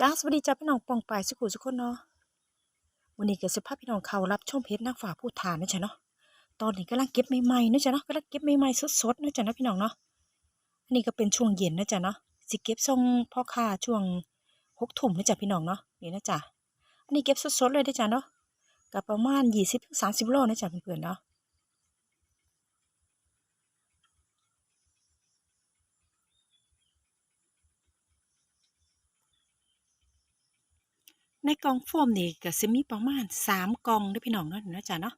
จ้าสวัสดีจ้าพี่น้องปองปายสุขุสุขคนเนาะวันนี้เก็สิพาพพี่น้องเขารับชมเพจนางฟ้าผู้ทานนะจ๊ะเนาะตอนนี้กำลังเก็บใหม่ๆนะจ๊ะเนาะกำลังเก็บใหม่ๆสดๆนะจ๊ะนาะพี่น้องเนาะอันนี้ก็เป็นช่วงเย็นนะจ๊ะเนาะสิเก็บส่งพ่อค้าช่วงหกทุ่มนะจ๊ะพี่น้องเนาะนี่นะจ๊ะอันนี้เก็บสดๆเลยนะจ๊ะเนาะก็ประมาณยี่สิบถึงสามสิบโลนะจ๊ะเพื่อนๆเนาะ ในกล่องโฟมนี่ก็สิมีประมาณสามกล่องด้อพี่น้องเนาะนะจ๊ะเนาะ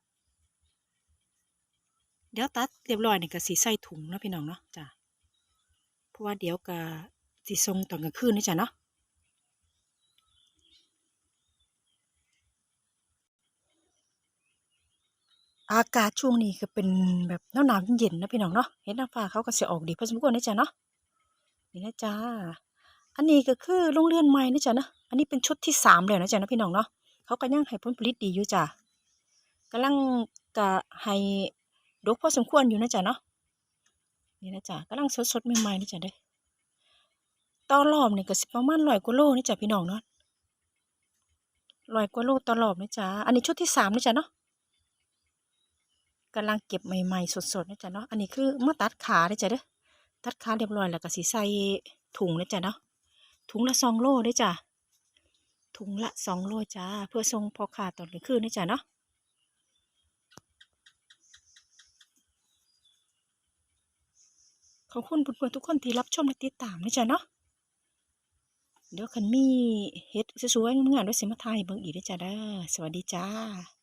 เดี๋ยวตัดเรียบร้อยนี่ก็สิใส่ถุงเนาะพี่น้องเนาะจ้ะเพราะว่าเดี๋ยวก็สิส่งตอนกลางคืนนี่จ้ะเนาะอากาศช่วงนี้ก็เป็นแบบหนาวหนาวๆเย็นๆนะพี่น้องเนาะเห็นน้ำฟ้าเขาก็เสิออกดีพอสมควรนะจ๊ะเนาะนี่นะจ๊ะอันนี้ก็คือโรงเรือนใหม่นะจ๊ะเนาะ อันนี้เป็นชุดที่สามแล้วนะจ๊ะนะพี่น้องเนาะเขาก็ยังให้ผลผลิตดีอยู่จ้ะกำลังกะให้ดกพอสมควรอยู่นะจ๊ะเนาะนี่นะจ๊ะกำลังสดๆใหม่ๆนะจ๊ะเด้อต่อรอบนี่ก็สิประมาณร้อยกว่าโลนะจ๊ะพี่น้องเนาะร้อยกว่าโลต่อรอบนะจ๊ะอันนี้ชุดที่สามนะจ๊ะเนาะกำลังเก็บใหม่ๆสดๆนะจ๊ะเนาะอันนี้คือมาตัดขานะจ๊ะเด้อตัดขาเรียบร้อยแล้วก็สิใส่ถุงนะจ๊ะเนาะถุงละสองโลได้จ้ะ ถุงละสองโลจ้า เพื่อทรงพอขาดตอนกลางคืนนี่จ้ะเนาะขอบคุณเพื่อนๆทุกคนที่รับชมและติดตามนะจ๊ะเนาะ เดี๋ยวคันมีเฮ็ดสวยๆงามๆด้วยสิมาไทยเบิ่งอีกเด้จ้าเด้อสวัสดีจ้า